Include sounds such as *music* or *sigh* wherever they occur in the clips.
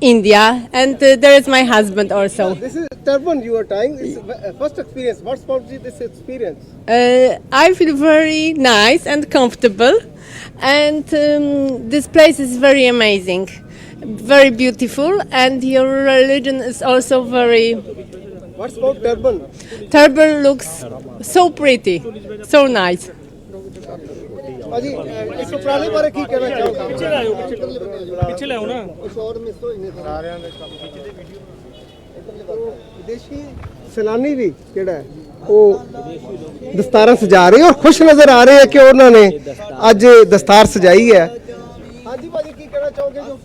India, and uh, there is my husband also. This is turban you are tying. It's uh, first experience. What's about this experience? Uh, I feel very nice and comfortable, and um, this place is very amazing, very beautiful, and your religion is also very. What's about turban? Turban looks so pretty, so nice. ਭਾਜੀ ਇਸ ਉਪਰਾਲੇ ਬਾਰੇ ਕੀ ਕਹਿਣਾ ਚਾਹੋਗੇ? ਪਿੱਛੇ ਲਾਓ ਪਿੱਛੇ। ਲਿਆਓ ਨਾ। ਹੋਰ ਮਿਸ ਹੋਏ ਨੇ ਸਾਰਿਆਂ ਦੇ ਵਿਦੇਸ਼ੀ ਸੈਲਾਨੀ ਵੀ ਜਿਹੜਾ ਉਹ ਦਸਤਾਰਾਂ ਸਜਾ ਰਹੇ ਔਰ ਖੁਸ਼ ਨਜ਼ਰ ਆ ਰਹੇ ਹੈ ਕਿ ਉਹਨਾਂ ਨੇ ਅੱਜ ਦਸਤਾਰ ਸਜਾਈ ਹੈ। ਹਾਂਜੀ ਭਾਜੀ ਕੀ ਕਹਿਣਾ ਚਾਹੋਗੇ ਜੋ?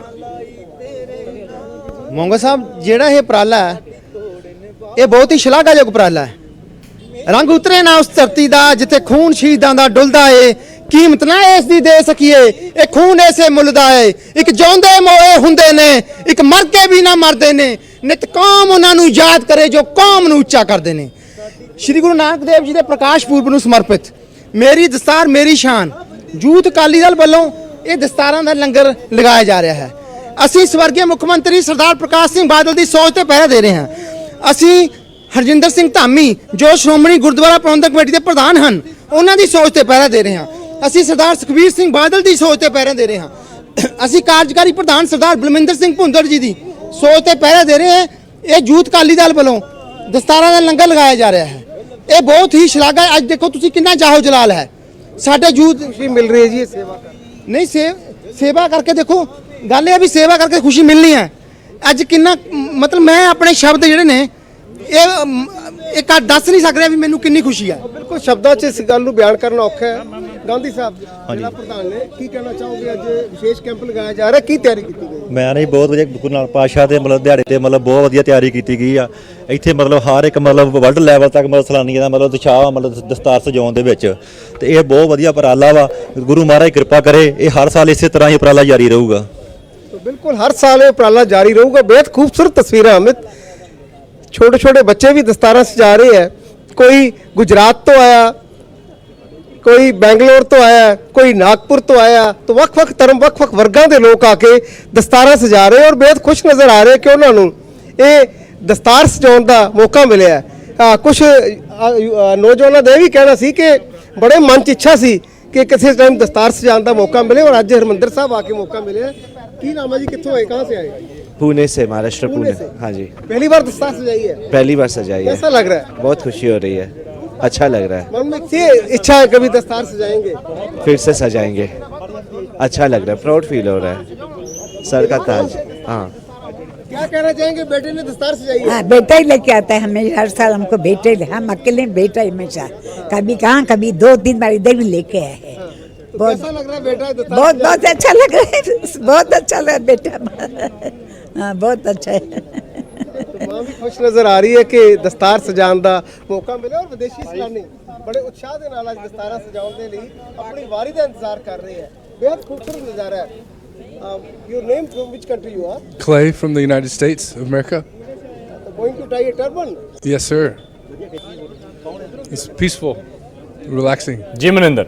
ਮੋਂਗਾ ਸਾਹਿਬ ਜਿਹੜਾ ਇਹ ਉਪਰਾਲਾ ਹੈ ਇਹ ਬਹੁਤ ਹੀ ਸ਼ਲਾਘਾਯੋਗ ਉਪਰਾਲਾ ਹੈ। ਰੰਗ ਉਤਰੇ ਨਾ ਉਸ ਧਰਤੀ ਦਾ, ਜਿੱਥੇ ਖੂਨ ਸ਼ਹੀਦਾਂ ਦਾ ਡੁੱਲਦਾ ਏ। ਕੀਮਤ ਨਾ ਇਸ ਦੀ ਦੇ ਸਕੀਏ। ਇਹ ਖੂਨ ਐਸੇ ਮੁੱਲ ਦਾ ਏ। ਇੱਕ ਜਿਉਂਦੇ ਮੋਏ ਹੁੰਦੇ ਨੇ, ਇੱਕ ਮਰ ਕੇ ਵੀ ਨਾ ਮਰਦੇ ਨੇ। ਨਿਤ ਕੌਮ ਉਹਨਾਂ ਨੂੰ ਯਾਦ ਕਰੇ, ਜੋ ਕੌਮ ਨੂੰ ਉੱਚਾ ਕਰਦੇ ਨੇ। ਸ਼੍ਰੀ ਗੁਰੂ ਨਾਨਕ ਦੇਵ ਜੀ ਦੇ ਪ੍ਰਕਾਸ਼ ਪੁਰਬ ਨੂੰ ਸਮਰਪਿਤ। ਮੇਰੀ ਦਸਤਾਰ, ਮੇਰੀ ਸ਼ਾਨ। ਯੂਥ ਅਕਾਲੀ ਦਲ ਵੱਲੋਂ ਇਹ ਦਸਤਾਰਾਂ ਦਾ ਲੰਗਰ ਲਗਾਇਆ ਜਾ ਰਿਹਾ ਹੈ। ਅਸੀਂ ਸਵਰਗੀ ਮੁੱਖ ਮੰਤਰੀ ਸਰਦਾਰ ਪ੍ਰਕਾਸ਼ ਸਿੰਘ ਬਾਦਲ ਦੀ ਸੋਚ ਤੇ ਪਹਿਰਾ ਦੇ ਰਹੇ ਹਾਂ। ਅਸੀਂ ਹਰਜਿੰਦਰ ਸਿੰਘ ਧਾਮੀ ਜੋ ਸ਼੍ਰੋਮਣੀ ਗੁਰਦੁਆਰਾ ਪ੍ਰਬੰਧਕ ਕਮੇਟੀ ਦੇ ਪ੍ਰਧਾਨ ਹਨ ਉਹਨਾਂ ਦੀ ਸੋਚ ਤੇ ਪਹਿਰਾ ਦੇ ਰਹੇ ਹਾਂ। ਅਸੀਂ ਸਰਦਾਰ ਸੁਖਬੀਰ ਸਿੰਘ ਬਾਦਲ ਦੀ ਸੋਚ ਤੇ ਪਹਿਰਾ ਦੇ ਰਹੇ ਹਾਂ। ਅਸੀਂ ਕਾਰਜਕਾਰੀ ਪ੍ਰਧਾਨ ਸਰਦਾਰ ਬਲਮਿੰਦਰ ਸਿੰਘ ਭੁੰਦੜ ਜੀ ਦੀ ਸੋਚ ਤੇ ਪਹਿਰਾ ਦੇ ਰਹੇ ਹਾਂ। ਇਹ ਯੂਥ ਅਕਾਲੀ ਦਲ ਵੱਲੋਂ ਦਸਤਾਰਾਂ ਦਾ ਲੰਗਰ ਲਗਾਇਆ ਜਾ ਰਿਹਾ ਹੈ। ਇਹ ਬਹੁਤ ਹੀ ਸ਼ਲਾਘਾ ਹੈ। ਅੱਜ ਦੇਖੋ ਤੁਸੀਂ ਕਿੰਨਾ ਜਾਹੋ ਜਲਾਲ ਹੈ। ਸਾਡੇ ਯੂਥ ਖੁਸ਼ੀ ਮਿਲ ਰਹੀ ਹੈ ਜੀ ਸੇਵਾ ਨਹੀਂ ਸੇਵ ਸੇਵਾ ਕਰਕੇ ਦੇਖੋ ਗੱਲ ਇਹ ਵੀ ਸੇਵਾ ਕਰਕੇ ਖੁਸ਼ੀ ਮਿਲਣੀ ਹੈ। ਅੱਜ ਕਿੰਨਾ ਮਤਲਬ ਮੈਂ ਆਪਣੇ ਸ਼ਬਦ ਜਿਹੜੇ ਨੇ ਇਹ ਅਮ, ਇੱਕ ਆ ਦੱਸ ਨਹੀਂ ਸਕਦਾ ਵੀ ਮੈਨੂੰ ਕਿੰਨੀ ਖੁਸ਼ੀ ਹੈ ਬਿਲਕੁਲ ਸ਼ਬਦਾਂ 'ਚ ਇਸ ਗੱਲ ਨੂੰ ਬਿਆਨ ਕਰਨਾ ਔਖਾ ਹੈ। ਗਾਂਧੀ ਸਾਹਿਬ ਜ਼ਿਲ੍ਹਾ ਪ੍ਰਧਾਨ ਨੇ ਕੀ ਕਹਿਣਾ ਚਾਹੋਗੇ? ਅੱਜ ਵਿਸ਼ੇਸ਼ ਕੈਂਪ ਲਗਾਇਆ ਜਾ ਰਿਹਾ। ਕੀ ਤਿਆਰੀ ਕੀਤੀ ਗਈ? ਮੈਂ ਨਹੀਂ ਬਹੁਤ ਵਧੀਆ ਗੁਰੂ ਨਾਨਕ ਪਾਤਸ਼ਾਹ ਦੇ ਮਤਲਬ ਦਿਹਾੜੇ ਤੇ ਮਤਲਬ ਬਹੁਤ ਵਧੀਆ ਤਿਆਰੀ ਕੀਤੀ ਗਈ ਆ। ਇੱਥੇ ਮਤਲਬ ਹਰ ਇੱਕ ਮਤਲਬ ਵਰਲਡ ਲੈਵਲ ਤੱਕ ਮਤਲਬ ਸਲਾਨੀਆਂ ਦਾ ਮਤਲਬ ਉਤਸ਼ਾਹ ਮਤਲਬ ਦਸਤਾਰ ਸਜਾਉਣ ਦੇ ਵਿੱਚ। ਤੇ ਇਹ ਬਹੁਤ ਵਧੀਆ ਉਪਰਾਲਾ ਵਾ। ਗੁਰੂ ਮਹਾਰਾਜ ਕਿਰਪਾ ਕਰੇ ਇਹ ਹਰ ਸਾਲ ਇਸੇ ਤਰ੍ਹਾਂ ਹੀ ਉਪਰਾਲਾ ਜਾਰੀ ਰਹੂਗਾ। ਤਾਂ ਬਿਲਕੁਲ ਹਰ ਸਾਲ ਇਹ ਉਪਰਾਲਾ ਜਾਰੀ ਰਹੂਗਾ। ਬੇहद ਖੂਬਸੂਰਤ ਤਸਵੀਰਾਂ ਅਮਿਤ। ਛੋਟੇ ਛੋਟੇ ਬੱਚੇ ਵੀ ਦਸਤਾਰਾਂ ਸਜਾ ਰਹੇ ਹੈ। ਕੋਈ ਗੁਜਰਾਤ ਤੋਂ ਆਇਆ, ਕੋਈ ਬੈਂਗਲੌਰ ਤੋਂ ਆਇਆ, ਕੋਈ ਨਾਗਪੁਰ ਤੋਂ ਆਇਆ, ਤਾਂ ਵੱਖ-ਵੱਖ ਧਰਮ, ਵੱਖ-ਵੱਖ ਵਰਗਾਂ ਦੇ ਲੋਕ ਆ ਕੇ ਦਸਤਾਰਾਂ ਸਜਾ ਰਹੇ ਔਰ ਬੇहद ਖੁਸ਼ ਨਜ਼ਰ ਆ ਰਹੇ ਕਿ ਉਹਨਾਂ ਨੂੰ ਇਹ ਦਸਤਾਰ ਸਜਾਉਣ ਦਾ ਮੌਕਾ ਮਿਲਿਆ ਹੈ। ਕੁਝ ਨੌਜਵਾਨਾਂ ਦਾ ਇਹ ਵੀ ਕਹਿਣਾ ਸੀ ਕਿ ਬੜੇ ਮਨ ਚ ਇੱਛਾ ਸੀ ਕਿ ਕਿਸੇ ਟਾਈਮ ਦਸਤਾਰ ਸਜਾਉਣ ਦਾ ਮੌਕਾ ਮਿਲੇ ਔਰ ਅੱਜ ਹਰਮੰਦਰ ਸਾਹਿਬ ਆ ਕੇ ਮੌਕਾ ਮਿਲਿਆ ਕੀ ਨਾਮ ਹੈ ਜੀ? ਕਿੱਥੋਂ ਆਏ? ਕਹਾਂ ਸੇ ਆਏ? पुणे से महाराष्ट्र पुणे हाँ जी। पहली बार दस्तार सजाई है। पहली बार सजाई है। कैसा लग रहा है? बहुत खुशी हो रही है। अच्छा लग रहा है। मन में थी इच्छा है कभी दस्तार सजाएँगे? फिर से सजाएँगे। अच्छा लग रहा है प्राउड फील हो रहा है। सर का ताज। हाँ। क्या कहना चाहेंगे? बेटे ने दस्तार सजाई है? हाँ बेटा ही लेके आता है हमें हर साल हमको बेटे हम अकेले बेटा ही हमेशा। कभी कहाँ कभी दो तीन बार इधर भी लेके आए हैं। तो कैसा लग रहा है बेटा? बहुत बहुत अच्छा लग रहा है बहुत अच्छा लगा बेटा। *laughs* हाँ बहुत अच्छा है ਮਾਂ ਵੀ ਖੁਸ਼ ਨਜ਼ਰ ਆ ਰਹੀ ਹੈ ਕਿ ਦਸਤਾਰ ਸਜਾਉਣ ਦਾ ਮੌਕਾ ਮਿਲਿਆ ਔਰ ਵਿਦੇਸ਼ੀ ਸੈਲਾਨੀ ਬੜੇ ਉਤਸ਼ਾਹ ਦੇ ਨਾਲ ਅੱਜ ਦਸਤਾਰਾਂ ਸਜਾਉਣ ਦੇ ਲਈ ਆਪਣੀ ਵਾਰੀ ਦਾ ਇੰਤਜ਼ਾਰ ਕਰ ਰਹੇ ਹੈ ਬੇहद ਖੂਬਸੂਰਤ ਨਜ਼ਾਰਾ ਹੈ your name from which country you are Clay from the United States of America. Going to tie a turban Yes, sir. It's peaceful, relaxing. ਜੀ ਮਨਿੰਦਰ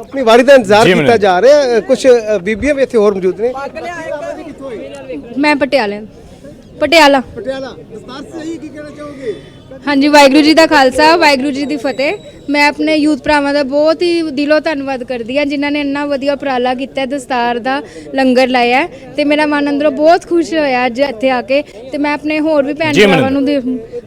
ਆਪਣੀ ਵਾਰੀ ਦਾ ਇੰਤਜ਼ਾਰ ਜੀ ਕੀਤਾ ਮਨਿੰਦਰ। ਜਾ ਰਿਹਾ ਹੈ ਕੁਝ ਬੀਬੀਆਂ ਵੀ ਇੱਥੇ ਹੋਰ ਮੌਜੂਦ ਨੇ ਮੈਂ ਪਟਿਆਲੇ ਪਟਿਆਲਾ। ਪਟਿਆਲਾ। ਦਸਤਾਰ ਸਜਾਈ ਕੀ ਕਹਿਣਾ ਚਾਹੋਗੇ? ਹਾਂਜੀ ਵਾਹਿਗੁਰੂ ਜੀ ਦਾ ਖਾਲਸਾ ਵਾਹਿਗੁਰੂ ਜੀ ਦੀ ਫਤਿਹ। ਮੈਂ ਆਪਣੇ ਯੂਥ ਭਰਾਵਾਂ ਦਾ ਬਹੁਤ ਹੀ ਦਿਲੋਂ ਧੰਨਵਾਦ ਕਰਦੀ ਹਾਂ ਜਿਨ੍ਹਾਂ ਨੇ ਇੰਨਾ ਵਧੀਆ ਉਪਰਾਲਾ ਕੀਤਾ ਹੈ, ਦਸਤਾਰ ਦਾ ਲੰਗਰ ਲਾਇਆ ਹੈ। ਤੇ ਮੇਰਾ ਮਨ ਅੰਦਰੋਂ ਬਹੁਤ ਖੁਸ਼ ਹੋਇਆ ਅੱਜ ਇੱਥੇ ਆ ਕੇ। ਤੇ ਮੈਂ ਆਪਣੇ ਹੋਰ ਵੀ ਭੈਣ ਜੀ, ਭਰਾਵਾਂ ਨੂੰ ਦੇ-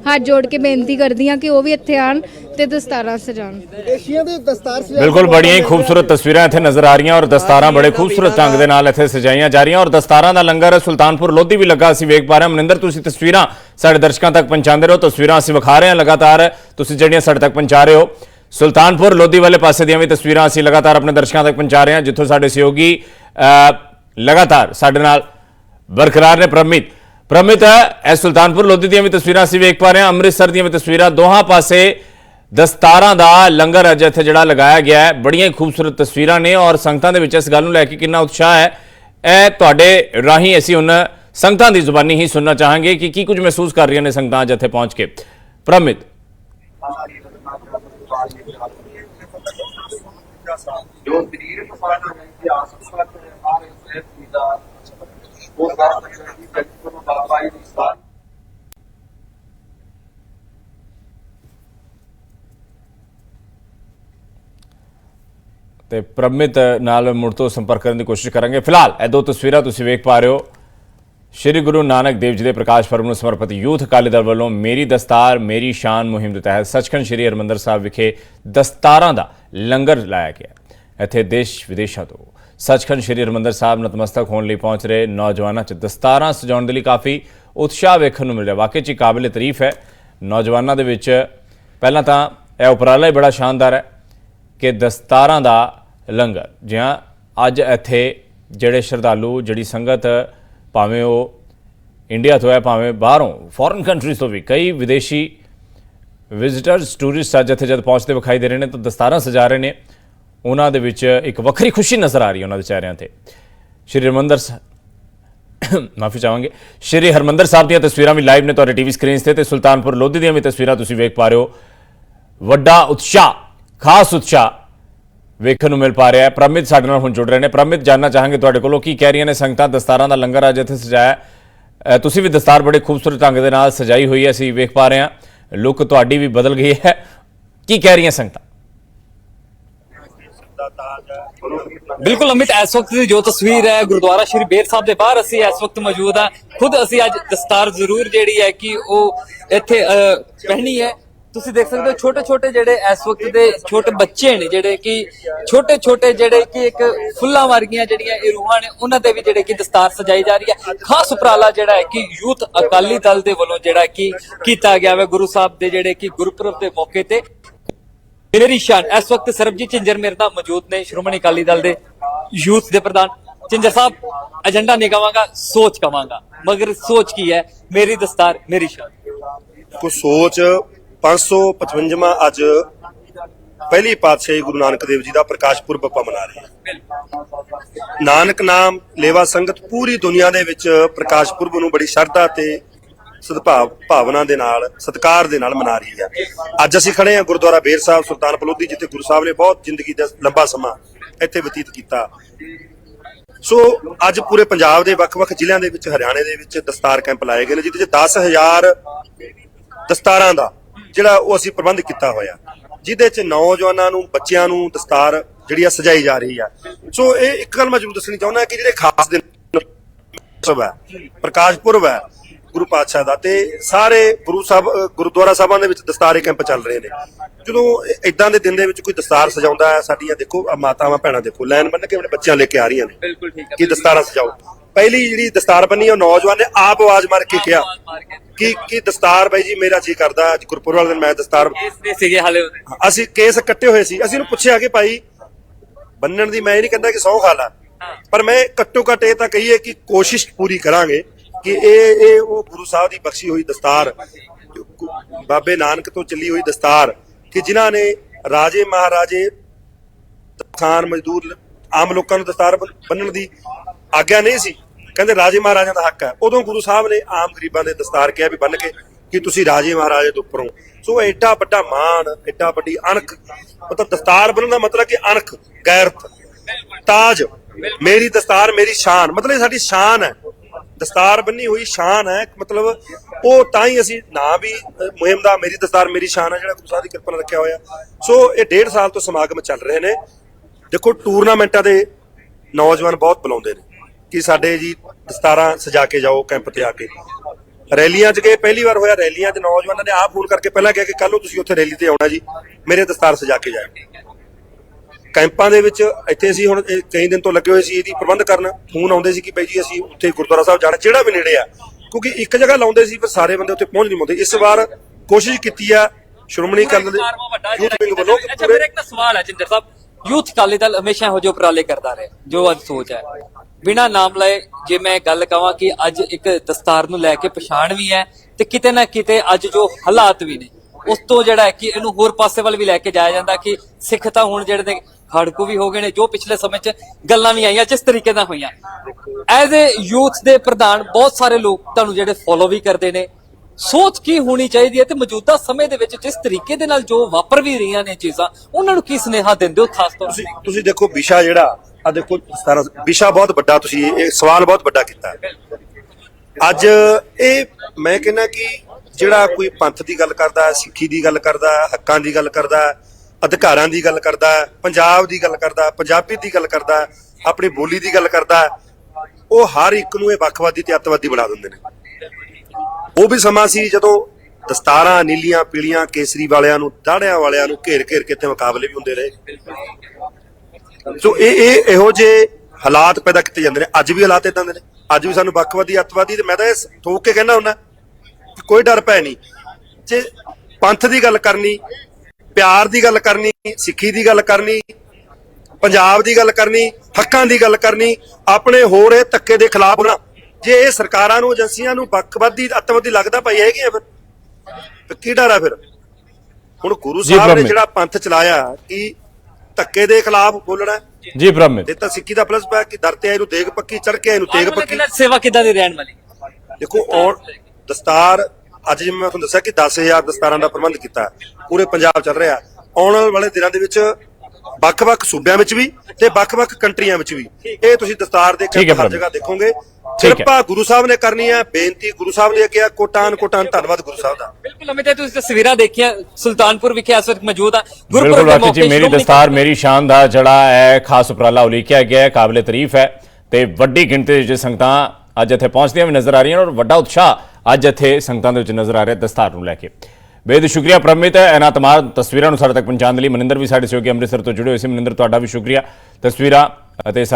ਹੱਥ ਜੋੜ ਕੇ ਬੇਨਤੀ ਕਰਦੀ ਹਾਂ ਕਿ ਉਹ ਵੀ ਇੱਥੇ ਆਣ ਤੇ ਦਸਤਾਰਾਂ ਸਜਾਉਣ। ਏਸ਼ੀਆ ਦੇ ਦਸਤਾਰ ਸਜਾਈ ਬਿਲਕੁਲ ਬੜੀਆਂ ਹੀ ਖੂਬਸੂਰਤ ਤਸਵੀਰਾਂ ਇੱਥੇ ਨਜ਼ਰ ਆ ਰਹੀਆਂ ਔਰ ਦਸਤਾਰਾਂ ਬੜੇ ਖੂਬਸੂਰਤ ਢੰਗ ਦੇ ਨਾਲ ਇੱਥੇ ਸਜਾਈਆਂ ਜਾ ਰਹੀਆਂ ਔਰ ਦਸਤਾਰਾਂ ਦਾ ਲੰਗਰ ਸੁਲਤਾਨਪੁਰ ਲੋਧੀ ਵੀ ਲੱਗਾ ਅਸੀਂ ਵੇਖ ਪਾ ਰਹੇ ਹਾਂ। ਮਨਿੰਦਰ ਤੁਸੀਂ ਤਸਵੀਰਾਂ ਸਾਡੇ ਦਰਸ਼ਕਾਂ ਤੱਕ ਪਹੁੰਚਾਉਂਦੇ ਰਹੋ, ਤਸਵੀਰਾਂ ਅਸੀਂ ਵਿਖਾ ਰਹੇ ਹਾਂ ਲਗਾਤਾਰ। ਤੁਸੀਂ ਜਿਹੜੀਆਂ ਸਾਡੇ ਤੱਕ ਪਹੁੰਚਾ ਰਹੇ ਹੋ, ਸੁਲਤਾਨਪੁਰ ਲੋਧੀ ਵਾਲੇ ਪਾਸੇ ਦੀਆਂ ਵੀ ਤਸਵੀਰਾਂ ਅਸੀਂ ਲਗਾਤਾਰ ਆਪਣੇ ਦਰਸ਼ਕਾਂ ਤੱਕ ਪਹੁੰਚਾ ਰਹੇ ਹਾਂ, ਜਿੱਥੋਂ ਸਾਡੇ ਸਹਿਯੋਗੀ ਲਗਾਤਾਰ ਸਾਡੇ ਨਾਲ ਬਰਕਰਾਰ ਨੇ ਪ੍ਰਮਿਤ। ਪ੍ਰਮਿਤ ਇਹ ਸੁਲਤਾਨਪੁਰ ਲੋਧੀ ਦੀਆਂ ਵੀ ਤਸਵੀਰਾਂ ਅਸੀਂ ਵੇਖ ਪਾ ਰਹੇ ਹਾਂ, ਅੰਮ੍ਰਿਤਸਰ ਦੀਆਂ ਵੀ ਤਸਵੀਰਾਂ, ਦੋਹਾਂ ਪਾਸੇ ਦਸਤਾਰਾਂ ਦਾ ਲੰਗਰ ਅੱਜ ਇੱਥੇ ਜਿਹੜਾ ਲਗਾਇਆ ਗਿਆ ਹੈ, ਬੜੀਆਂ ਹੀ ਖੂਬਸੂਰਤ ਤਸਵੀਰਾਂ ਨੇ ਔਰ ਸੰਗਤਾਂ ਦੇ ਵਿੱਚ ਇਸ ਗੱਲ ਨੂੰ ਲੈ ਕੇ ਕਿੰਨਾ ਉਤਸ਼ਾਹ ਹੈ। ਇਹ ਤੁਹਾਡੇ ਰਾਹੀਂ ਅਸੀਂ ਹੁਣ ਸੰਗਤਾਂ ਦੀ ਜ਼ੁਬਾਨੀ ਹੀ ਸੁਣਨਾ ਚਾਹਾਂਗੇ ਕਿ ਕੀ ਕੁਝ ਮਹਿਸੂਸ ਕਰ ਰਹੀਆਂ ਨੇ ਸੰਗਤਾਂ ਅੱਜ ਇੱਥੇ ਪਹੁੰਚ ਕੇ ਪ੍ਰਮਿਤ ਜੋ ਸਰੀਰ ਪਸਾਰ ਹੈ ਕਿ ਆਸਮਾਨ ਤੇ ਆ ਰਹੇ ਸੇ ਦਾ ਤੇ ਪ੍ਰਮਿਤ ਨਾਲ ਮੁੜ ਤੋਂ ਸੰਪਰਕ ਕਰਨ ਦੀ ਕੋਸ਼ਿਸ਼ ਕਰਾਂਗੇ ਫਿਲਹਾਲ ਇਹ ਦੋ ਤਸਵੀਰਾਂ ਤੁਸੀਂ ਵੇਖ ਪਾ ਰਹੇ ਹੋ ਸ਼੍ਰੀ ਗੁਰੂ ਨਾਨਕ ਦੇਵ ਜੀ ਦੇ ਪ੍ਰਕਾਸ਼ ਪਰਬ ਨੂੰ ਸਮਰਪਿਤ ਯੂਥ ਅਕਾਲੀ ਦਲ ਵੱਲੋਂ ਮੇਰੀ ਦਸਤਾਰ, ਮੇਰੀ ਸ਼ਾਨ ਮੁਹਿੰਮ ਦੇ ਤਹਿਤ ਸੱਚਖੰਡ ਸ਼੍ਰੀ ਹਰਿਮੰਦਰ ਸਾਹਿਬ ਵਿਖੇ ਦਸਤਾਰਾਂ ਦਾ ਲੰਗਰ ਲਾਇਆ ਗਿਆ। ਇੱਥੇ ਦੇਸ਼ ਵਿਦੇਸ਼ਾਂ ਤੋਂ ਸੱਚਖੰਡ ਸ਼੍ਰੀ ਹਰਿਮੰਦਰ ਸਾਹਿਬ ਨਤਮਸਤਕ ਹੋਣ ਲਈ ਪਹੁੰਚ ਰਹੇ ਨੌਜਵਾਨਾਂ 'ਚ ਦਸਤਾਰਾਂ ਸਜਾਉਣ ਦੇ ਲਈ ਕਾਫੀ ਉਤਸ਼ਾਹ ਵੇਖਣ ਨੂੰ ਮਿਲ ਰਿਹਾ ਵਾਕਈ 'ਚ ਕਾਬਿਲ ਤਾਰੀਫ ਹੈ। ਨੌਜਵਾਨਾਂ ਦੇ ਵਿੱਚ ਪਹਿਲਾਂ ਤਾਂ ਇਹ ਉਪਰਾਲਾ ਹੀ ਬੜਾ ਸ਼ਾਨਦਾਰ ਹੈ ਕਿ ਦਸਤਾਰਾਂ ਦਾ ਲੰਗਰ ਜਿਹਾਂ ਅੱਜ ਇੱਥੇ ਜਿਹੜੇ ਸ਼ਰਧਾਲੂ, ਜਿਹੜੀ ਸੰਗਤ ਭਾਵੇਂ ਉਹ ਇੰਡੀਆ ਤੋਂ ਹੈ, ਭਾਵੇਂ ਬਾਹਰੋਂ ਫੋਰਨ ਕੰਟਰੀਜ਼ ਤੋਂ ਵੀ। ਕਈ ਵਿਦੇਸ਼ੀ ਵਿਜ਼ਿਟਰਸ ਟੂਰਿਸਟ ਅੱਜ ਇੱਥੇ ਜਦ ਪਹੁੰਚਦੇ ਵਿਖਾਈ ਦੇ ਰਹੇ ਨੇ ਤਾਂ ਦਸਤਾਰਾਂ ਸਜਾ ਰਹੇ ਨੇ। ਉਹਨਾਂ ਦੇ ਵਿੱਚ ਇੱਕ ਵੱਖਰੀ ਖੁਸ਼ੀ ਨਜ਼ਰ ਆ ਰਹੀ ਹੈ ਉਹਨਾਂ ਦੇ ਚਿਹਰਿਆਂ ਤੇ। ਸ਼੍ਰੀ ਹਰਿਮੰਦਰ ਸਾਹਿਬ ਮਾਫੀ ਚਾਹਾਂਗੇ। ਸ਼੍ਰੀ ਹਰਮੰਦਰ ਸਾਹਿਬ ਦੀਆਂ ਤਸਵੀਰਾਂ ਵੀ ਲਾਈਵ ਨੇ ਤੁਹਾਡੇ ਟੀਵੀ ਸਕਰੀਨਸ ਤੇ ਤੇ ਸੁਲਤਾਨਪੁਰ ਲੋਧੀ ਦੀਆਂ ਵੀ ਤਸਵੀਰਾਂ ਤੁਸੀਂ ਵੇਖ ਪਾ ਰਹੇ ਹੋ। ਵੱਡਾ ਉਤਸ਼ਾਹ, ਖਾਸ ਉਤਸ਼ਾਹ। ਵੇਖਣ ਨੂੰ ਮਿਲ ਪਾ ਰਿਹਾ ਹੈ। ਪ੍ਰਮਿਤ ਸਾਡੇ ਨਾਲ ਹੁਣ ਜੁੜ ਰਹੇ ਨੇ। ਪ੍ਰਮਿਤ ਜਾਨਣਾ ਚਾਹਾਂਗੇ ਤੁਹਾਡੇ ਕੋਲੋਂ ਕੀ ਕਹਿ ਰਹੀਆਂ ਨੇ ਸੰਗਤਾਂ? ਦਸਤਾਰਾਂ ਦਾ ਲੰਗਰ ਅੱਜ ਇੱਥੇ ਸਜਾਇਆ ਤੁਸੀਂ ਵੀ ਦਸਤਾਰ ਬੜੇ ਖੂਬਸੂਰਤ ਢੰਗ ਦੇ ਨਾਲ ਸਜਾਈ ਹੋਈ ਹੈ ਅਸੀਂ ਵੇਖ ਪਾ ਰਹੇ ਹਾਂ। ਲੁੱਕ ਤੁਹਾਡੀ ਵੀ ਬਦਲ ਗਈ ਹੈ। ਕੀ ਕਹਿ ਰਹੀਆਂ ਸੰਗਤਾਂ? ਬਿਲਕੁਲ ਅਮਿਤ ਇਸ ਵਕਤ ਦੀ ਜੋ ਤਸਵੀਰ ਹੈ ਗੁਰਦੁਆਰਾ ਸ਼੍ਰੀ ਬੇਰ ਸਾਹਿਬ ਦੇ ਬਾਹਰ ਅਸੀਂ ਇਸ ਵਕਤ ਮੌਜੂਦ ਹਾਂ। ਖੁਦ ਅਸੀਂ ਅੱਜ ਦਸਤਾਰ ਜ਼ਰੂਰ ਜਿਹੜੀ ਹੈ ਕਿ ਉਹ ਇੱਥੇ ਅਹ, ਪਹਿਨੀ ਹੈ। ਤੁਸੀਂ ਦੇਖ ਸਕਦੇ ਹੋ ਛੋਟੇ ਛੋਟੇ ਜਿਹੜੇ ਇਸ ਵਕਤ ਦੇ ਛੋਟੇ ਬੱਚੇ ਨੇ ਜਿਹੜੇ ਕਿ ਛੋਟੇ ਛੋਟੇ ਜਿਹੜੇ ਕਿ ਇੱਕ ਫੁੱਲਾਂ ਵਰਗੀਆਂ ਜਿਹੜੀਆਂ ਇਹ ਰੂਹਾਂ ਨੇ, ਉਹਨਾਂ ਤੇ ਵੀ ਜਿਹੜੇ ਕਿ ਦਸਤਾਰ ਸਜਾਈ ਜਾ ਰਹੀ ਹੈ। ਖਾਸ ਉਪਰਾਲਾ ਜਿਹੜਾ ਹੈ ਕਿ ਯੂਥ ਅਕਾਲੀ ਦਲ ਦੇ ਵੱਲੋਂ ਜਿਹੜਾ ਕਿ ਕੀਤਾ ਗਿਆ ਹੈ ਗੁਰੂ ਸਾਹਿਬ ਦੇ ਜਿਹੜੇ ਕਿ ਗੁਰਪੁਰਬ ਦੇ ਮੌਕੇ ਤੇ। ਮੇਰੀ ਸ਼ਾਨ, ਇਸ ਵਕਤ ਸਰਬਜੀਤ ਝਿੰਜਰ ਮੇਰੇ ਨਾਲ ਮੌਜੂਦ ਨੇ, ਸ਼੍ਰੋਮਣੀ ਅਕਾਲੀ ਦਲ ਦੇ ਯੂਥ ਦੇ ਪ੍ਰਧਾਨ। ਝਿੰਜਰ ਸਾਹਿਬ, ਏਜੰਡਾ ਨਹੀਂ ਕਵਾਂਗਾ, ਸੋਚ ਕਵਾਂਗਾ, ਮਗਰ ਸੋਚ ਕੀ ਹੈ? ਮੇਰੀ ਦਸਤਾਰ, ਮੇਰੀ ਸ਼ਾਨ। ਕੋ ਸੋਚ 555ਵਾਂ ਅੱਜ ਪਹਿਲੀ ਪਾਤਸ਼ਾਹੀ ਗੁਰੂ ਨਾਨਕ ਦੇਵ ਜੀ ਦਾ ਪ੍ਰਕਾਸ਼ ਪੁਰਬ ਆਪਾਂ ਮਨਾ ਰਹੇ ਹਾਂ। ਨਾਨਕ ਨਾਮ ਲੇਵਾ ਸੰਗਤ ਪੂਰੀ ਦੁਨੀਆ ਦੇ ਵਿੱਚ ਪ੍ਰਕਾਸ਼ ਪੁਰਬ ਨੂੰ ਬੜੀ ਸ਼ਰਧਾ ਤੇ ਸਦਭਾਵ ਭਾਵਨਾ ਦੇ ਨਾਲ, ਸਤਿਕਾਰ ਦੇ ਨਾਲ ਮਨਾ ਰਹੀ ਹੈ। ਅੱਜ ਅਸੀਂ ਖੜੇ ਹਾਂ ਗੁਰਦੁਆਰਾ ਬੇਰ ਸਾਹਿਬ, ਸੁਲਤਾਨ ਬਲੋਦੀ, ਜਿੱਥੇ ਗੁਰੂ ਸਾਹਿਬ ਨੇ ਬਹੁਤ ਜ਼ਿੰਦਗੀ ਦਾ ਲੰਬਾ ਸਮਾਂ ਇੱਥੇ ਬਤੀਤ ਕੀਤਾ। ਸੋ ਅੱਜ ਪੂਰੇ ਪੰਜਾਬ ਦੇ ਵੱਖ-ਵੱਖ ਜ਼ਿਲ੍ਹਿਆਂ ਦੇ ਵਿੱਚ, ਹਰਿਆਣੇ ਦੇ ਵਿੱਚ ਦਸਤਾਰ ਕੈਂਪ ਲਾਏ ਗਏ ਨੇ, ਜਿਹਦੇ ਵਿੱਚ 10000 ਦਸਤਾਰਾਂ ਦਾ ਜਿਹੜਾ ਉਹ ਅਸੀਂ ਪ੍ਰਬੰਧ ਕੀਤਾ ਹੋਇਆ। ਜਿਹਦੇ ਚ ਨੌਜਵਾਨਾਂ ਨੂੰ ਬੱਚਿਆਂ ਨੂੰ ਦਸਤਾਰ ਜਿਹੜੀ ਆ ਸਜਾਈ ਜਾ ਰਹੀ ਆ। ਸੋ ਇਹ ਇੱਕ ਗੱਲ ਮੈਂ ਜ਼ਰੂਰ ਦੱਸਣੀ ਚਾਹੁੰਦਾ ਕਿ ਜਿਹੜੇ ਖਾਸ ਦਿਨ ਸਭ ਹੈ ਪ੍ਰਕਾਸ਼ ਪੁਰਬ ਹੈ ਗੁਰੂ ਪਾਤਸ਼ਾਹ ਦਾ ਤੇ ਸਾਰੇ ਗੁਰੂ ਸਾਹਿਬ ਗੁਰਦੁਆਰਾ ਸਾਹਿਬਾਂ ਦੇ ਵਿੱਚ ਦਸਤਾਰੇ ਕੈਂਪ ਚੱਲ ਰਹੇ ਨੇ। ਜਦੋਂ ਇਦਾਂ ਦੇ ਦਿਨ ਦੇ ਵਿੱਚ ਕੋਈ ਦਸਤਾਰ ਸਜਾਉਂਦਾ ਹੈ ਸਾਡੀਆਂ ਦੇਖੋ ਮਾਤਾਵਾਂ ਭੈਣਾਂ ਦੇਖੋ ਲਾਈਨ ਬੰਨ ਕੇ ਆਪਣੇ ਬੱਚਿਆਂ ਲੈ ਕੇ ਆ ਰਹੀਆਂ ਨੇ ਬਿਲਕੁਲ ਠੀਕ ਕਿ ਦਸਤਾਰਾਂ ਸਜਾਓ। ਪਹਿਲੀ ਜਿਹੜੀ ਦਸਤਾਰ ਬੰਨੀ ਉਹ ਨੌਜਵਾਨ ਨੇ ਆਪ ਆਵਾਜ਼ ਮਾਰ ਕੇ ਕਿਹਾ। ਕਿ ਕਿ ਦਸਤਾਰ ਬਾਈ ਜੀ ਮੇਰਾ ਜੀ ਕਰਦਾ ਅੱਜ ਗੁਰਪੁਰਬ ਵਾਲੇ ਦਿਨ ਮੈਂ ਦਸਤਾਰ ਦੇ ਸੀਗੇ ਹਾਲੇ ਉਹਦੇ। ਅਸੀਂ ਕੇਸ ਕੱਟੇ ਹੋਏ ਸੀ। ਅਸੀਂ ਉਹਨੂੰ ਪੁੱਛਿਆ ਕਿ ਭਾਈ ਬੰਨਣ ਦੀ ਮੈਂ ਇਹ ਨਹੀਂ ਕਹਿੰਦਾ ਕਿ ਸੌ ਖਾ ਲਾ ਪਰ ਮੈਂ ਘੱਟੋ ਘੱਟ ਇਹ ਤਾਂ ਕਹੀਏ ਕਿ ਕੋਸ਼ਿਸ਼ ਪੂਰੀ ਕਰਾਂਗੇ ਕਿ ਇਹ ਇਹ ਉਹ ਗੁਰੂ ਸਾਹਿਬ ਦੀ ਬਖਸ਼ੀ ਹੋਈ ਦਸਤਾਰ ਬਾਬੇ ਨਾਨਕ ਤੋਂ ਚੱਲੀ ਹੋਈ ਦਸਤਾਰ ਕਿ ਜਿਨ੍ਹਾਂ ਨੇ ਰਾਜੇ ਮਹਾਰਾਜੇ ਖਾਨ ਮਜ਼ਦੂਰ ਆਮ ਲੋਕਾਂ ਨੂੰ ਦਸਤਾਰ ਬੰਨ- ਬੰਨਣ ਦੀ ਆਗਿਆ ਨਹੀਂ ਸੀ। ਕਹਿੰਦੇ ਰਾਜੇ ਮਹਾਰਾਜਿਆਂ ਦਾ ਹੱਕ ਹੈ। ਉਦੋਂ ਗੁਰੂ ਸਾਹਿਬ ਨੇ ਆਮ ਗਰੀਬਾਂ ਦੇ ਦਸਤਾਰ ਕਿਹਾ ਵੀ ਬੰਨ ਕੇ ਕਿ ਤੁਸੀਂ ਰਾਜੇ ਮਹਾਰਾਜੇ ਤੋਂ ਉੱਪਰੋਂ। ਸੋ ਐਡਾ ਵੱਡਾ ਮਾਣ ਐਡਾ ਵੱਡੀ ਅਣਖ, ਮਤਲਬ ਦਸਤਾਰ ਬੰਨਣ ਦਾ ਮਤਲਬ ਕਿ ਅਣਖ, ਗੈਰਤ, ਤਾਜ, ਮੇਰੀ ਦਸਤਾਰ, ਮੇਰੀ ਸ਼ਾਨ, ਮਤਲਬ ਇਹ ਸਾਡੀ ਸ਼ਾਨ ਹੈ। ਦਸਤਾਰ ਬੰਨੀ ਹੋਈ ਸ਼ਾਨ ਹੈ, ਮਤਲਬ ਉਹ ਤਾਂ ਹੀ ਅਸੀਂ ਨਾ ਵੀ ਮੁਹਿੰਮ ਦਾ ਮੇਰੀ ਦਸਤਾਰ, ਮੇਰੀ ਸ਼ਾਨ ਹੈ ਜਿਹੜਾ ਗੁਰੂ ਸਾਹਿਬ ਦੀ ਕਿਰਪਾ ਨਾਲ ਰੱਖਿਆ ਹੋਇਆ। ਸੋ ਇਹ ਡੇਢ ਸਾਲ ਤੋਂ ਸਮਾਗਮ ਚੱਲ ਰਹੇ ਨੇ। ਦੇਖੋ, ਟੂਰਨਾਮੈਂਟਾਂ ਦੇ ਨੌਜਵਾਨ ਬਹੁਤ ਬੁਲਾਉਂਦੇ ਨੇ ਕਿ ਸਾਡੇ ਜੀ ਦਸਤਾਰਾਂ ਸਜਾ ਕੇ ਜਾਓ ਕੈਂਪ ਤੇ ਆ ਕੇ। ਰੈਲੀਆਂ 'ਚ ਗਏ ਪਹਿਲੀ ਵਾਰ ਹੋਇਆ ਰੈਲੀਆਂ 'ਚ ਨੌਜਵਾਨਾਂ ਨੇ ਆਪ ਫੋਨ ਕਰਕੇ ਪਹਿਲਾਂ ਕਿਹਾ ਕਿ ਕੱਲ ਨੂੰ ਤੁਸੀਂ ਉੱਥੇ ਰੈਲੀ ਤੇ ਆਉਣਾ ਜੀ ਮੇਰੇ ਦਸਤਾਰ ਸਜਾ ਕੇ ਜਾਇਓ। ਕੈਂਪਾਂ ਦੇ ਵਿੱਚ ਇੱਥੇ ਅਸੀਂ ਹੁਣ ਕਈ ਦਿਨ ਤੋਂ ਲੱਗੇ ਹੋਏ ਸੀ ਇਹਦੀ ਪ੍ਰਬੰਧ ਕਰਨ ਫੋਨ ਆਉਂਦੇ ਸੀ ਕਿ ਭਾਈ ਜੀ ਅਸੀਂ ਉੱਥੇ ਗੁਰਦੁਆਰਾ ਸਾਹਿਬ ਜਾਣਾ ਜਿਹੜਾ ਵੀ ਨੇੜੇ ਆ। ਕਿਉਂਕਿ ਇੱਕ ਜਗ੍ਹਾ ਲਾਉਂਦੇ ਸੀ ਪਰ ਸਾਰੇ ਬੰਦੇ ਉੱਥੇ ਪਹੁੰਚ ਨਹੀਂ ਪਾਉਂਦੇ। ਇਸ ਵਾਰ ਕੋਸ਼ਿਸ਼ ਕੀਤੀ ਆ ਸ਼੍ਰੋਮਣੀ ਅਕਾਲੀ ਦਲ ਯੂਥ ਵਿੰਗ ਵੱਲੋਂ ਅੱਛਾ ਮੇਰਾ ਇੱਕ ਸਵਾਲ ਹੈ ਜਿੰਦਰ ਸਾਹਿਬ ਯੂਥ ਅਕਾਲੀ ਦਲ ਹਮੇਸ਼ਾ ਇਹੋ ਜਿਹੇ ਉਪਰਾਲੇ ਕਰਦਾ ਰਿਹਾ ਜੋ ਅੱਜ ਸੋਚ ਹੈ। ਬਿਨਾ ਨਾਮ ਲਏ ਜੇ ਮੈਂ ਗੱਲ ਕਹਾਂ ਕਿ ਅੱਜ ਇੱਕ ਦਸਤਾਰ ਨੂੰ ਲੈ ਕੇ ਪਛਾਣ ਵੀ ਹੈ ਤੇ ਕਿਤੇ ਨਾ ਕਿਤੇ ਅੱਜ ਜੋ ਹਾਲਾਤ ਵੀ ਨੇ, ਉਸ ਤੋਂ ਜਿਹੜਾ ਹੈ ਕਿ ਇਹਨੂੰ ਹੋਰ ਪਾਸੇ ਵੱਲ ਵੀ ਲੈ ਕੇ ਜਾਇਆ ਜਾਂਦਾ ਕਿ ਸਿੱਖ ਤਾਂ ਹੁਣ ਜਿਹੜੇ ਨੇ ਖੜਕੂ ਵੀ ਹੋ ਗਏ ਨੇ, ਜੋ ਪਿਛਲੇ ਸਮੇਂ 'ਚ ਗੱਲਾਂ ਵੀ ਆਈਆਂ, ਜਿਸ ਤਰੀਕੇ ਨਾਲ ਹੋਈਆਂ। ਐਜ਼ ਏ ਯੂਥ ਦੇ ਪ੍ਰਧਾਨ ਬਹੁਤ ਸਾਰੇ ਲੋਕ ਤੁਹਾਨੂੰ ਜਿਹੜੇ ਫੋਲੋ ਵੀ ਕਰਦੇ ਨੇ, ਸੋਚ ਕੀ ਹੋਣੀ ਚਾਹੀਦੀ ਹੈ ਤੇ ਮੌਜੂਦਾ ਸਮੇਂ ਦੇ ਵਿੱਚ ਜਿਸ ਤਰੀਕੇ ਦੇ ਨਾਲ ਜੋ ਵਾਪਰ ਵੀ ਰਹੀਆਂ ਨੇ ਚੀਜ਼ਾਂ, ਉਹਨਾਂ ਨੂੰ ਕੀ ਸੁਨੇਹਾ ਦਿੰਦੇ ਹੋ, ਖਾਸ ਤੌਰ ਤੇ? ਤੁਸੀਂ ਦੇਖੋ, ਵਿਸ਼ਾ ਜਿਹੜਾ ਆ ਦੇਖੋ, ਸਾਰਾ ਵਿਸ਼ਾ ਬਹੁਤ ਵੱਡਾ, ਤੁਸੀਂ ਇਹ ਸਵਾਲ ਬਹੁਤ ਵੱਡਾ ਕੀਤਾ। ਅੱਜ ਇਹ ਮੈਂ ਕਹਿੰਦਾ ਕਿ ਜਿਹੜਾ ਕੋਈ ਪੰਥ ਦੀ ਗੱਲ ਕਰਦਾ, ਸਿੱਖੀ ਦੀ ਗੱਲ ਕਰਦਾ, ਹੱਕਾਂ ਦੀ ਗੱਲ ਕਰਦਾ, ਅਧਿਕਾਰਾਂ ਦੀ ਗੱਲ ਕਰਦਾ, ਪੰਜਾਬ ਦੀ ਗੱਲ ਕਰਦਾ, ਪੰਜਾਬੀ ਦੀ ਗੱਲ ਕਰਦਾ, ਆਪਣੀ ਬੋਲੀ ਦੀ ਗੱਲ ਕਰਦਾ, ਉਹ ਹਰ ਇੱਕ ਨੂੰ ਇਹ ਵੱਖਵਾਦੀ ਤੇ ਅੱਤਵਾਦੀ ਬਣਾ ਦਿੰਦੇ ਨੇ। ਉਹ ਵੀ ਸਮਾਂ ਸੀ ਜਦੋਂ ਦਸਤਾਰਾਂ, ਨੀਲੀਆਂ, ਪੀਲੀਆਂ, ਕੇਸਰੀ ਵਾਲਿਆਂ ਨੂੰ, ਦਾੜਿਆਂ ਵਾਲਿਆਂ ਨੂੰ ਘੇਰ ਘੇਰ ਕੇ ਇੱਥੇ ਮੁਕਾਬਲੇ ਵੀ ਹੁੰਦੇ ਰਹੇ। ਸੋ ਇਹ ਇਹ ਇਹੋ ਜਿਹੇ ਹਾਲਾਤ ਪੈਦਾ ਕੀਤੇ ਜਾਂਦੇ ਨੇ। ਅੱਜ ਵੀ ਹਾਲਾਤ ਇਦਾਂ ਦੇ ਨੇ। ਅੱਜ ਵੀ ਸਾਨੂੰ ਵੱਖਵਾਦੀ ਅੱਤਵਾਦੀ ਤੇ ਮੈਂ ਤਾਂ ਇਹ ਠੋਕ ਕੇ ਕਹਿਣਾ ਹੁੰਦਾ ਕੋਈ ਡਰ ਭੈ ਨਹੀਂ। ਜੇ ਪੰਥ ਦੀ ਗੱਲ ਕਰਨੀ ਪਿਆਰ ਦੀ ਗੱਲ ਕਰਨੀ ਸਿੱਖੀ ਦੀ ਗੱਲ ਕਰਨੀ ਪੰਜਾਬ ਦੀ ਗੱਲ ਕਰਨੀ ਹੱਕਾਂ ਦੀ ਗੱਲ ਕਰਨੀ ਆਪਣੇ ਹੋਰ ਇਹ ਧੱਕੇ ਦੇ ਖਿਲਾਫ ਹੋਣਾ ਜੇ ਇਹ ਸਰਕਾਰਾਂ ਨੂੰ ਏਜੰਸੀਆਂ ਨੂੰ ਵੱਖਵਾਦੀ ਅੱਤਵਾਦੀ ਲੱਗਦਾ ਭਾਈ ਹੈਗੇ ਆ ਫਿਰ ਤੇ ਕੀ ਡਰ ਆ ਫਿਰ? ਹੁਣ ਗੁਰੂ ਜੀ, ਸਾਹਿਬ ਨੇ। ਜਿਹੜਾ ਪੰਥ ਚਲਾਇਆ ਕਿ ਧੱਕੇ ਦੇ ਖਿਲਾਫ ਬੋਲਣਾ। ਜੀ ਬ੍ਰਹਮਿਤ ਇਹ ਤਾਂ ਸਿੱਖੀ ਦਾ ਪਲਸ ਪਾ ਕਿ ਦਰ ਤੇ ਆਏ ਨੂੰ ਦੇਗ ਪੱਕੀ ਚੜ ਕੇ ਆਏ ਨੂੰ ਤੇਗ ਪੱਕੀ ਸੇਵਾ ਕਿੱਦਾਂ ਦੀ ਰਹਿਣ ਵਾਲੀ ਦੇਖੋ ਔਰ ਦਸਤਾਰ ਅੱਜ ਜਿਵੇਂ ਮੈਂ ਤੁਹਾਨੂੰ ਦੱਸਿਆ ਕਿ 10000 ਦਸਤਾਰਾਂ ਦਾ ਪ੍ਰਬੰਧ ਕੀਤਾ। ਪੂਰੇ ਪੰਜਾਬ ਚੱਲ ਰਿਹਾ ਆਉਣ ਵਾਲੇ ਦਿਨਾਂ ਦੇ ਵਿੱਚ ਵੱਖ-ਵੱਖ ਸੂਬਿਆਂ ਵਿੱਚ ਵੀ ਤੇ ਵੱਖ-ਵੱਖ ਕੰਟਰੀਆਂ ਵਿੱਚ ਵੀ ਇਹ ਤੁਸੀਂ ਦਸਤਾਰ ਦੇ ਹਰ। ਜਗ੍ਹਾ ਦੇਖੋਗੇ। ਕਿਰਪਾ ਗੁਰੂ ਸਾਹਿਬ ਨੇ ਕਰਨੀ ਹੈ ਬੇਨਤੀ ਗੁਰੂ ਸਾਹਿਬ ਨੇ ਕਿਹਾ ਕੋਟਾਨ ਕੋਟਾਨ ਧੰਨਵਾਦ ਗੁਰੂ ਸਾਹਿਬ ਦਾ। ਬਿਲਕੁਲ ਅਮਿਤ ਤੁਸੀਂ ਤਸਵੀਰਾਂ ਦੇਖੀਆਂ ਸੁਲਤਾਨਪੁਰ ਵਿਖੇ ਇਸ ਵਕਤ ਮੌਜੂਦ ਆ। ਬਿਲਕੁਲ ਦੇ ਮੌਕੇ ਮੇਰੀ ਦਸਤਾਰ ਮੇਰੀ ਸ਼ਾਨ ਦਾ ਜਿਹੜਾ ਹੈ ਖਾਸ ਉਪਰਾਲਾ ਉਲੀਕਿਆ ਗਿਆ ਹੈ ਕਾਬਲੇ ਤਾਰੀਫ ਹੈ ਤੇ ਵੱਡੀ ਗਿਣਤੀ ਦੇ ਵਿੱਚ ਸੰਗਤਾਂ ਅੱਜ ਇੱਥੇ ਪਹੁੰਚਦੀਆਂ ਵੀ ਨਜ਼ਰ ਆ ਰਹੀਆਂ ਔਰ ਵੱਡਾ ਉਤਸ਼ਾਹ ਅੱਜ ਇੱਥੇ ਸੰਗਤਾਂ ਦੇ ਵਿੱਚ ਨਜ਼ਰ ਆ ਰਿਹਾ ਦਸਤਾਰ ਨੂੰ ਲੈ ਕੇ। ਬੇਦ ਸ਼ੁਕਰੀਆ ਪ੍ਰਮਿਤ ਹੈ ਇਹਨਾਂ ਤਮਾਮ ਤਸਵੀਰਾਂ ਨੂੰ ਸਾਡੇ ਤੱਕ ਪਹੁੰਚਾਉਣ ਦੇ ਲਈ। ਮਨਿੰਦਰ ਵੀ ਸਾਡੇ ਸਹਿਯੋਗੀ ਅੰਮ੍ਰਿਤਸਰ ਤੋਂ ਜੁੜੇ ਹੋਏ ਸੀ। ਮਨਿੰਦਰ ਤੁਹਾਡਾ ਵੀ ਸ਼ੁਕਰੀਆ। ਤਸਵੀਰਾਂ ਅਤੇ ਸਾਰੀ